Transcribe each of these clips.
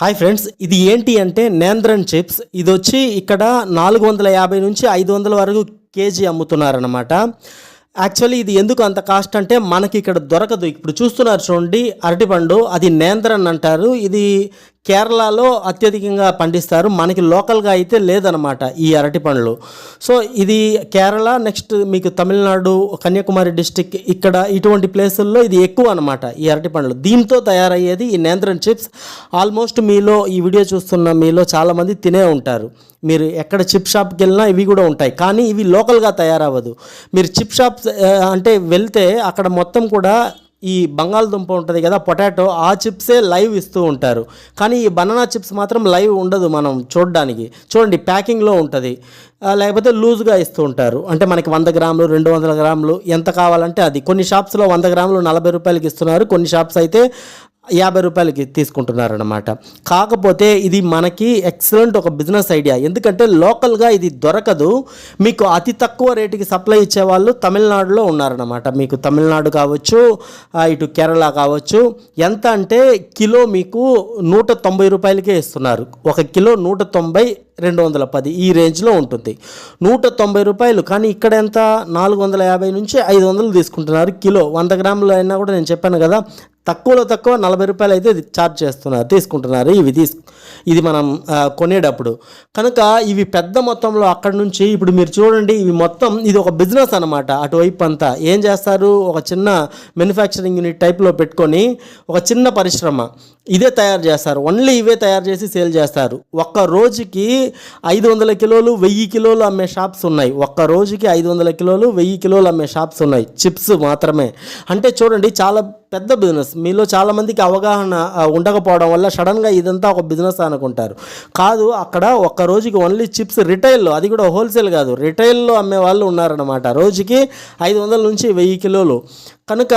Hi friends ఇది ఏంటి అంటే నేంద్రన్ చిప్స్. ఇది వచ్చి ఇక్కడ నాలుగు వందల యాభై నుంచి ఐదు వందల వరకు కేజీ అమ్ముతున్నారనమాట యాక్చువల్లీ ఇది ఎందుకు అంత కాస్ట్ అంటే మనకి ఇక్కడ దొరకదు. ఇప్పుడు చూస్తున్నారు చూడండి అరటిపండు అది నేంద్రన్ అంటారు. ఇది కేరళలో అత్యధికంగా పండిస్తారు. మనకి లోకల్గా అయితే లేదనమాట ఈ అరటి పండ్లు. సో ఇది కేరళ నెక్స్ట్ మీకు తమిళనాడు కన్యాకుమారి డిస్టిక్ ఇక్కడ ఇటువంటి ప్లేసుల్లో ఇది ఎక్కువ అనమాట ఈ అరటి పండ్లు. దీంతో తయారయ్యేది ఈ నేంద్రన్ చిప్స్. ఆల్మోస్ట్ మీలో ఈ వీడియో చూస్తున్న మీలో చాలామంది తినే ఉంటారు. మీరు ఎక్కడ చిప్ షాప్కి వెళ్ళినా ఇవి కూడా ఉంటాయి. కానీ ఇవి లోకల్గా తయారవ్వదు. మీరు చిప్ షాప్స్ అంటే వెళ్తే అక్కడ మొత్తం కూడా ఈ బంగాళదుంప ఉంటుంది కదా పొటాటో ఆ చిప్సే లైవ్ ఇస్తూ ఉంటారు. కానీ ఈ బనానా చిప్స్ మాత్రం లైవ్ ఉండదు మనం చూడడానికి. చూడండి ప్యాకింగ్లో ఉంటుంది. లేకపోతే లూజ్గా ఇస్తూ ఉంటారు. అంటే మనకి వంద గ్రాములు రెండు వందల గ్రాములు ఎంత కావాలంటే అది. కొన్ని షాప్స్లో వంద గ్రాములు నలభై రూపాయలకి ఇస్తున్నారు. కొన్ని షాప్స్ అయితే యాభై రూపాయలకి తీసుకుంటున్నారనమాట కాకపోతే ఇది మనకి ఎక్సలెంట్ ఒక బిజినెస్ ఐడియా. ఎందుకంటే లోకల్గా ఇది దొరకదు. మీకు అతి తక్కువ రేటుకి సప్లై ఇచ్చేవాళ్ళు తమిళనాడులో ఉన్నారనమాట మీకు తమిళనాడు కావచ్చు ఇటు కేరళ కావచ్చు. ఎంత అంటే కిలో మీకు నూట తొంభై రూపాయలకే ఇస్తున్నారు. ఒక కిలో నూట తొంభై రెండు వందల పది ఈ రేంజ్లో ఉంటుంది. నూట తొంభై రూపాయలు కానీ ఇక్కడ ఎంత? నాలుగు వందల యాభై నుంచి ఐదు వందలు తీసుకుంటున్నారు కిలో. వంద గ్రాములు అయినా కూడా నేను చెప్పాను కదా తక్కువలో తక్కువ నలభై రూపాయలు అయితే ఇది ఛార్జ్ చేస్తున్నారు తీసుకుంటున్నారు. ఇవి తీసు ఇది మనం కొనేటప్పుడు. కనుక ఇవి పెద్ద మొత్తంలో అక్కడ నుంచి ఇప్పుడు మీరు చూడండి ఇవి మొత్తం ఇది ఒక బిజినెస్ అనమాట అటువైపు అంతా ఏం చేస్తారు? ఒక చిన్న మ్యానుఫ్యాక్చరింగ్ యూనిట్ టైప్లో పెట్టుకొని ఒక చిన్న పరిశ్రమ. ఇదే తయారు చేస్తారు. ఓన్లీ ఇవే తయారు చేసి సేల్ చేస్తారు. ఒక్క రోజుకి ఐదు వందల కిలోలు వెయ్యి కిలోలు అమ్మే షాప్స్ ఉన్నాయి. ఒక్క రోజుకి ఐదు వందల కిలోలు వెయ్యి కిలోలు అమ్మే షాప్స్ ఉన్నాయి. చిప్స్ మాత్రమే. అంటే చూడండి చాలా పెద్ద బిజినెస్. మీలో చాలామందికి అవగాహన ఉండకపోవడం వల్ల సడన్గా ఇదంతా ఒక బిజినెస్ అనుకుంటారు. కాదు అక్కడ ఒక్క రోజుకి ఓన్లీ చిప్స్ రిటైల్లో అది కూడా హోల్సేల్ కాదు. రిటైల్లో అమ్మే వాళ్ళు ఉన్నారనమాట రోజుకి ఐదు వందల నుంచి వెయ్యి కిలోలు. కనుక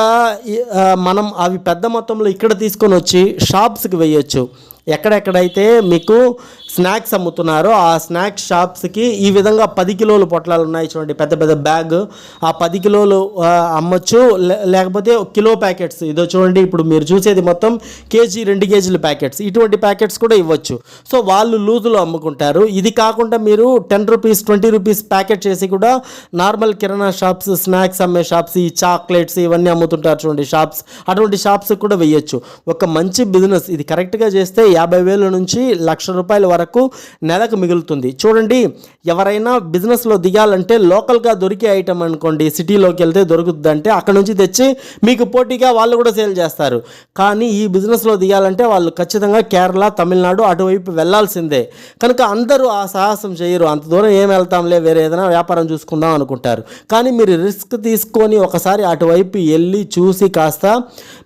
మనం అవి పెద్ద మొత్తంలో ఇక్కడ తీసుకొని వచ్చి షాప్స్కి వేయచ్చు. ఎక్కడెక్కడైతే మీకు స్నాక్స్ అమ్ముతున్నారో ఆ స్నాక్స్ షాప్స్కి ఈ విధంగా పది కిలోలు పొట్లాలు ఉన్నాయి చూడండి పెద్ద పెద్ద బ్యాగ్. ఆ పది కిలోలు ఆ, అమ్మొచ్చు. లే- లేకపోతే కిలో ప్యాకెట్స్. ఇదో చూడండి ఇప్పుడు మీరు చూసేది మొత్తం కేజీ రెండు కేజీల ప్యాకెట్స్. ఇటువంటి ప్యాకెట్స్ కూడా ఇవ్వచ్చు. సో వాళ్ళు లూజులో అమ్ముకుంటారు. ఇది కాకుండా మీరు ten rupees twenty rupees packet చేసి కూడా నార్మల్ కిరాణా షాప్స్ స్నాక్స్ అమ్మే షాప్స్ ఈ చాక్లెట్స్ ఇవన్నీ అమ్ముతుంటారు చూడండి షాప్స్. అటువంటి షాప్స్ కూడా వెయ్యొచ్చు ఒక మంచి బిజినెస్. ఇది కరెక్ట్గా చేస్తే యాభై వేల నుంచి లక్ష రూపాయల వరకు నెలకు మిగులుతుంది. చూడండి ఎవరైనా బిజినెస్లో దిగాలంటే లోకల్గా దొరికే ఐటమ్ అనుకోండి సిటీలోకి వెళ్తే దొరుకుతుందంటే అక్కడ నుంచి తెచ్చి మీకు పోటీగా వాళ్ళు కూడా సేల్ చేస్తారు. కానీ ఈ బిజినెస్లో దిగాలంటే వాళ్ళు ఖచ్చితంగా కేరళ తమిళనాడు అటువైపు వెళ్ళాల్సిందే కనుక అందరూ ఆ సాహసం చేయరు. అంత దూరం ఏం వెళ్తాంలే వేరే ఏదైనా వ్యాపారం చూసుకుందాం అనుకుంటారు. కానీ మీరు రిస్క్ తీసుకొని ఒకసారి అటువైపు వెళ్ళి చూసి కాస్త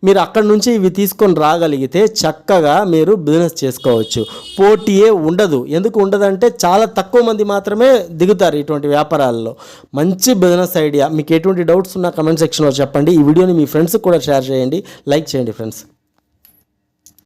మీరు అక్కడ నుంచి ఇవి తీసుకొని రాగలిగితే చక్కగా మీరు బిజినెస్ చేసుకోవచ్చు. పోటీయే ఉండదు. ఎందుకు ఉండదంటే చాలా తక్కువ మంది మాత్రమే దిగుతారు ఇటువంటి వ్యాపారాల్లో. మంచి బిజినెస్ ఐడియా మీకు ఎటువంటి డౌట్స్ ఉన్నా కమెంట్ సెక్షన్లో చెప్పండి. ఈ వీడియోని మీ ఫ్రెండ్స్కి కూడా షేర్ చేయండి. లైక్ చేయండి ఫ్రెండ్స్